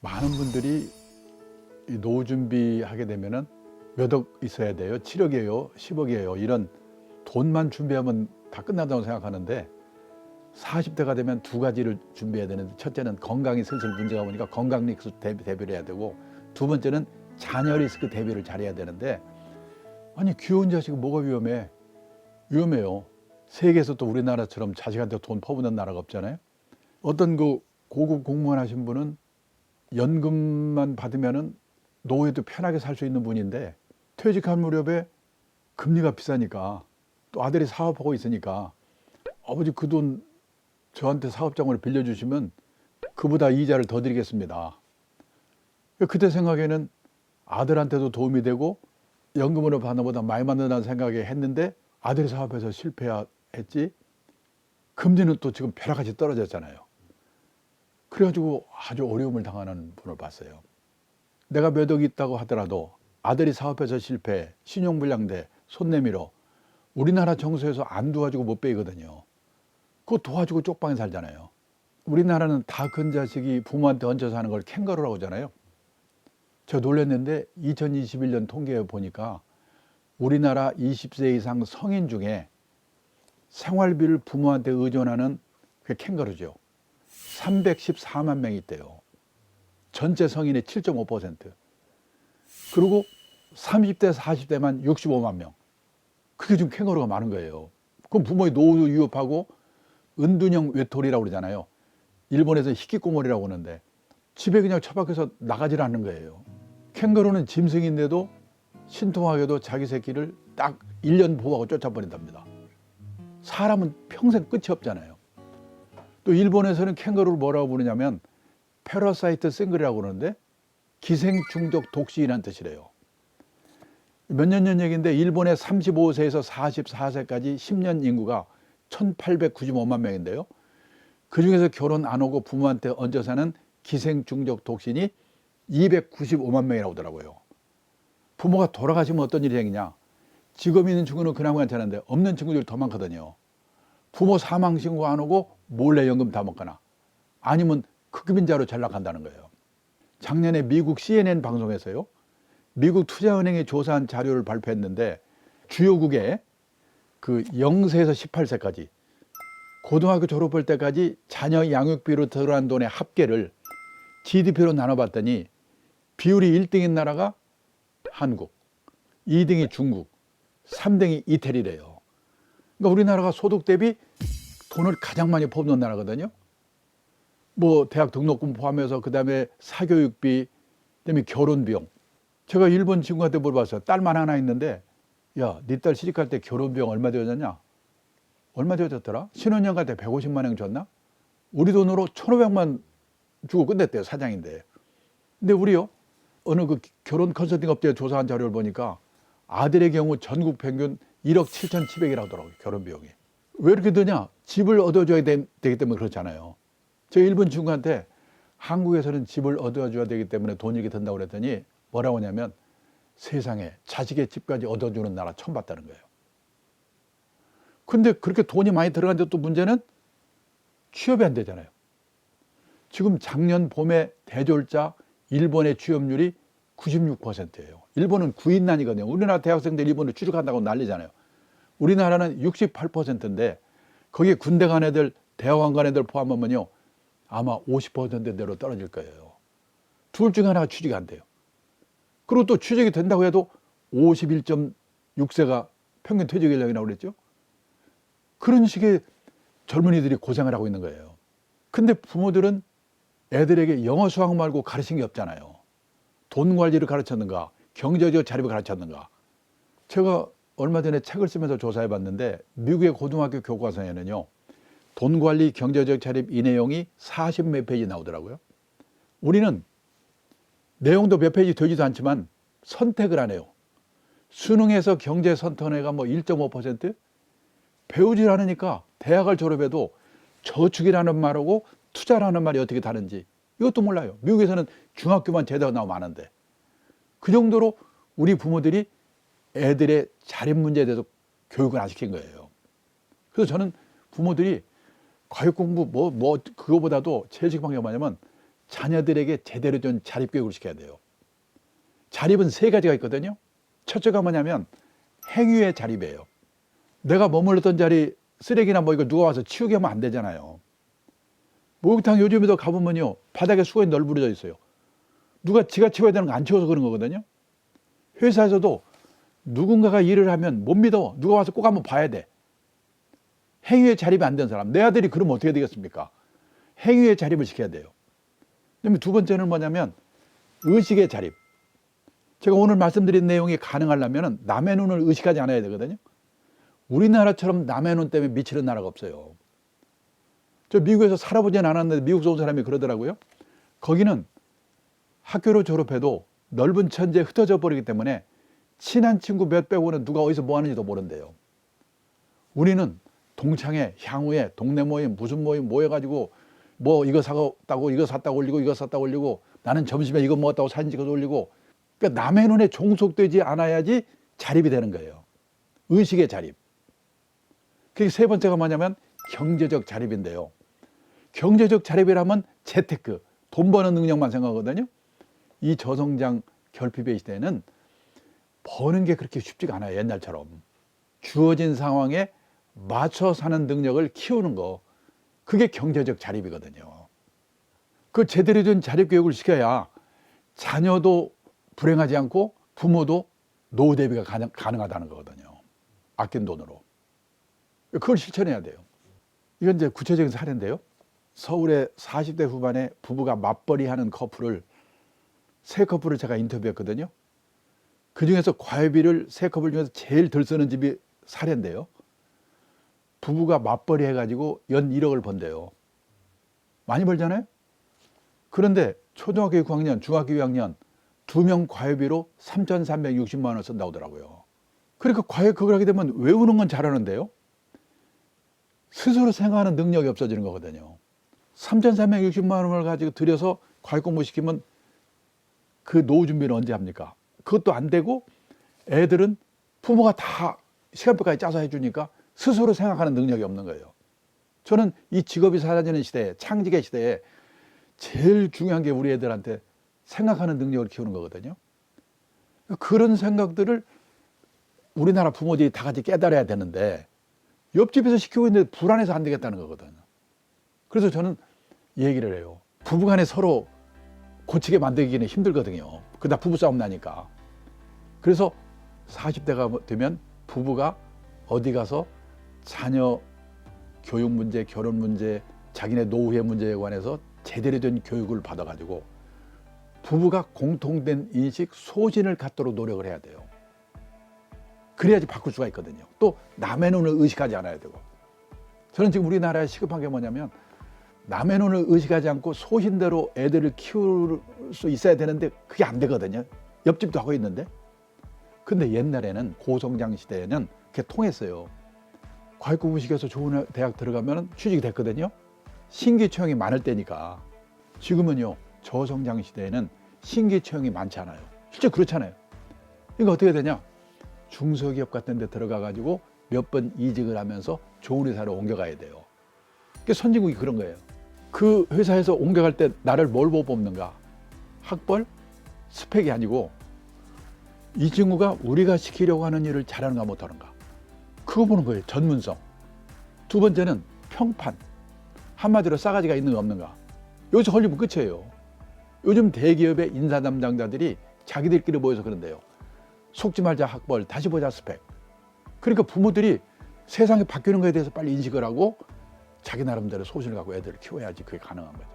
많은 분들이 이 노후 준비하게 되면은 몇 억 있어야 돼요. 7억이에요. 10억이에요. 이런 돈만 준비하면 다 끝난다고 생각하는데 40대가 되면 두 가지를 준비해야 되는데 첫째는 건강이 슬슬 문제가 오니까 건강 리스크 대비, 대비를 해야 되고 두 번째는 자녀 리스크 대비를 잘해야 되는데 아니 귀여운 자식은 뭐가 위험해? 위험해요. 세계에서 또 우리나라처럼 자식한테 돈 퍼부는 나라가 없잖아요. 어떤 그 고급 공무원 하신 분은 연금만 받으면은 노후에도 편하게 살 수 있는 분인데 퇴직한 무렵에 금리가 비싸니까 또 아들이 사업하고 있으니까 아버지 그 돈 저한테 사업장으로 빌려주시면 그보다 이자를 더 드리겠습니다. 그때 생각에는 아들한테도 도움이 되고 연금으로 받는 것보다 많이 받는다는 생각에 했는데 아들이 사업해서 실패했지 금리는 또 지금 벼락같이 떨어졌잖아요. 그래가지고 아주 어려움을 당하는 분을 봤어요. 내가 몇 억 있다고 하더라도 아들이 사업해서 실패, 신용불량돼, 손 내밀어 우리나라 정서에서 안 도와주고 못 빼거든요. 그거 도와주고 쪽방에 살잖아요. 우리나라는 다 큰 자식이 부모한테 얹혀서 하는 걸 캥거루라고 하잖아요. 저 놀랐는데 2021년 통계에 보니까 우리나라 20세 이상 성인 중에 생활비를 부모한테 의존하는 그 캥거루죠. 314만 명이 있대요. 전체 성인의 7.5%. 그리고 30대, 40대만 65만 명. 그게 지금 캥거루가 많은 거예요. 그럼 부모의 노후 위협하고 은둔형 외톨이라고 그러잖아요. 일본에서 히키코모리라고 하는데 집에 그냥 처박혀서 나가질 않는 거예요. 캥거루는 짐승인데도 신통하게도 자기 새끼를 딱 1년 보호하고 쫓아버린답니다. 사람은 평생 끝이 없잖아요. 또 일본에서는 캥거루를 뭐라고 부르냐면 패러사이트 싱글이라고 그러는데 기생충적 독시인한 뜻이래요. 몇 년 전 얘기인데 일본의 35세에서 44세까지 10년 인구가 1895만 명인데요. 그 중에서 결혼 안 하고 부모한테 얹어 사는 기생충적 독신이 295만 명이라고 하더라고요. 부모가 돌아가시면 어떤 일이 생기냐? 직업 있는 친구는 그나마 괜찮은데 없는 친구들이 더 많거든요. 부모 사망 신고 안 오고 몰래 연금 다 먹거나 아니면 흑임자로 전락한다는 거예요. 작년에 미국 CNN 방송에서요. 미국 투자은행이 조사한 자료를 발표했는데 주요국에 그 0세에서 18세까지 고등학교 졸업할 때까지 자녀 양육비로 들어간 돈의 합계를 GDP로 나눠봤더니 비율이 1등인 나라가 한국, 2등이 중국, 3등이 이태리래요. 그러니까 우리나라가 소득 대비 돈을 가장 많이 뽑는 나라거든요. 뭐 대학 등록금 포함해서 그다음에 사교육비, 그다음에 결혼 비용. 제가 일본 친구한테 물어봤어요. 딸만 하나 있는데 야, 네 딸 시집갈 때 결혼 비용 얼마 되었냐? 얼마 되었더라? 신혼여행 갈 때 150만 원 줬나? 우리 돈으로 1,500만 주고 끝냈대요, 사장인데. 근데 우리요? 어느 그 결혼 컨설팅 업체 조사한 자료를 보니까 아들의 경우 전국 평균 1억 7,700이라고 하더라고요, 결혼 비용이. 왜 이렇게 드냐? 집을 얻어줘야 되, 기 때문에 그렇잖아요. 저 일본 친구한테 한국에서는 집을 얻어줘야 되기 때문에 돈이 이렇게 든다고 그랬더니 뭐라고 하냐면 세상에 자식의 집까지 얻어주는 나라 처음 봤다는 거예요. 근데 그렇게 돈이 많이 들어간데 또 문제는 취업이 안 되잖아요. 지금 작년 봄에 대졸자 일본의 취업률이 96%예요. 일본은 구인난이거든요. 우리나라 대학생들 일본을 취직한다고 난리잖아요. 우리나라는 68%인데 거기에 군대 간 애들, 대학원 간 애들 포함하면요. 아마 50%대로 떨어질 거예요. 둘 중에 하나가 취직이 안 돼요. 그리고 또 취직이 된다고 해도 51.6세가 평균 퇴직 연령이라고 그랬죠. 그런 식의 젊은이들이 고생을 하고 있는 거예요. 근데 부모들은 애들에게 영어 수학 말고 가르친 게 없잖아요. 돈 관리를 가르쳤는가, 경제적 자립을 가르쳤는가. 제가 얼마 전에 책을 쓰면서 조사해 봤는데 미국의 고등학교 교과서에는요. 돈 관리, 경제적 자립 이 내용이 40 몇 페이지 나오더라고요. 우리는 내용도 몇 페이지 되지도 않지만 선택을 안 해요. 수능에서 경제 선택해가 뭐 1.5% 배우질 않으니까 대학을 졸업해도 저축이라는 말하고 투자라는 말이 어떻게 다른지 이것도 몰라요. 미국에서는 중학교만 제대로 나오면 아는데 그 정도로 우리 부모들이 애들의 자립 문제에 대해서 교육을 안 시킨 거예요. 그래서 저는 부모들이 과육 공부 뭐 뭐 그거보다도 제일 중요한 게 뭐냐면 자녀들에게 제대로 된 자립 교육을 시켜야 돼요. 자립은 세 가지가 있거든요. 첫째가 뭐냐면 행위의 자립이에요. 내가 머물렀던 자리 쓰레기나 뭐 이거 누가 와서 치우게 하면 안 되잖아요. 목욕탕 요즘에도 가보면요 바닥에 수건이 널브러져 있어요. 누가 지가 치워야 되는 거 안 치워서 그런 거거든요. 회사에서도 누군가가 일을 하면 못 믿어. 누가 와서 꼭 한번 봐야 돼. 행위에 자립이 안 된 사람. 내 아들이 그러면 어떻게 되겠습니까? 행위에 자립을 시켜야 돼요. 그다음에 두 번째는 뭐냐면 의식의 자립. 제가 오늘 말씀드린 내용이 가능하려면 남의 눈을 의식하지 않아야 되거든요. 우리나라처럼 남의 눈 때문에 미치는 나라가 없어요. 저 미국에서 살아보진 않았는데 미국에서 온 사람이 그러더라고요. 거기는 학교를 졸업해도 넓은 천지에 흩어져 버리기 때문에 친한 친구 몇 빼고는 누가 어디서 뭐 하는지도 모른대요. 우리는 동창회, 향후에 동네 모임, 무슨 모임 모여가지고 뭐 이거 사갔다고 이거 샀다고 올리고 이거 샀다고 올리고 나는 점심에 이거 먹었다고 사진 찍어서 올리고 그러니까 남의 눈에 종속되지 않아야지 자립이 되는 거예요. 의식의 자립. 그게 세 번째가 뭐냐면 경제적 자립인데요. 경제적 자립이라면 재테크, 돈 버는 능력만 생각하거든요. 이 저성장 결핍의 시대에는 버는 게 그렇게 쉽지가 않아요. 옛날처럼. 주어진 상황에 맞춰 사는 능력을 키우는 거. 그게 경제적 자립이거든요. 그 제대로 된 자립 교육을 시켜야 자녀도 불행하지 않고 부모도 노후 대비가 가능, 가능하다는 거거든요. 아낀 돈으로. 그걸 실천해야 돼요. 이건 이제 구체적인 사례인데요. 서울의 40대 후반에 부부가 맞벌이 하는 커플을 세 커플을 제가 인터뷰했거든요. 그 중에서 과외비를 세 커플 중에서 제일 덜 쓰는 집이 사례인데요. 부부가 맞벌이 해가지고 연 1억을 번대요. 많이 벌잖아요? 그런데 초등학교 6학년, 중학교 2학년 두 명 과외비로 3,360만 원을 쓴다고 하더라고요. 그러니까 과외 그걸 하게 되면 외우는 건 잘하는데요. 스스로 생각하는 능력이 없어지는 거거든요. 3,360만 원을 가지고 들여서 과외 공부 시키면 그 노후 준비는 언제 합니까? 그것도 안 되고 애들은 부모가 다 시간표까지 짜서 해주니까 스스로 생각하는 능력이 없는 거예요. 저는 이 직업이 사라지는 시대에 창직의 시대에 제일 중요한 게 우리 애들한테 생각하는 능력을 키우는 거거든요. 그런 생각들을 우리나라 부모들이 다 같이 깨달아야 되는데 옆집에서 시키고 있는데 불안해서 안 되겠다는 거거든요. 그래서 저는 얘기를 해요. 부부간에 서로 고치게 만들기는 힘들거든요. 그다 부부싸움 나니까. 그래서 40대가 되면 부부가 어디 가서 자녀 교육 문제, 결혼 문제, 자기네 노후의 문제에 관해서 제대로 된 교육을 받아가지고 부부가 공통된 인식, 소신을 갖도록 노력을 해야 돼요. 그래야지 바꿀 수가 있거든요. 또 남의 눈을 의식하지 않아야 되고. 저는 지금 우리나라에 시급한 게 뭐냐면 남의 눈을 의식하지 않고 소신대로 애들을 키울 수 있어야 되는데 그게 안 되거든요. 옆집도 하고 있는데. 근데 옛날에는 고성장 시대에는 그게 통했어요. 과외공부시켜서 좋은 대학 들어가면 취직이 됐거든요. 신규 채용이 많을 때니까. 지금은요, 저성장 시대에는 신규 채용이 많지 않아요. 실제 그렇잖아요. 그러니까 어떻게 되냐? 중소기업 같은 데 들어가 가지고 몇 번 이직을 하면서 좋은 회사로 옮겨가야 돼요. 그 선진국이 그런 거예요. 그 회사에서 옮겨갈 때 나를 뭘 보고 뽑는가? 학벌? 스펙이 아니고 이 친구가 우리가 시키려고 하는 일을 잘하는가 못하는가. 그거 보는 거예요. 전문성. 두 번째는 평판. 한마디로 싸가지가 있는가 없는가. 여기서 걸리면 끝이에요. 요즘 대기업의 인사 담당자들이 자기들끼리 모여서 그런데요. 속지 말자 학벌, 다시 보자 스펙. 그러니까 부모들이 세상이 바뀌는 거에 대해서 빨리 인식을 하고 자기 나름대로 소신을 갖고 애들을 키워야지 그게 가능한 거죠.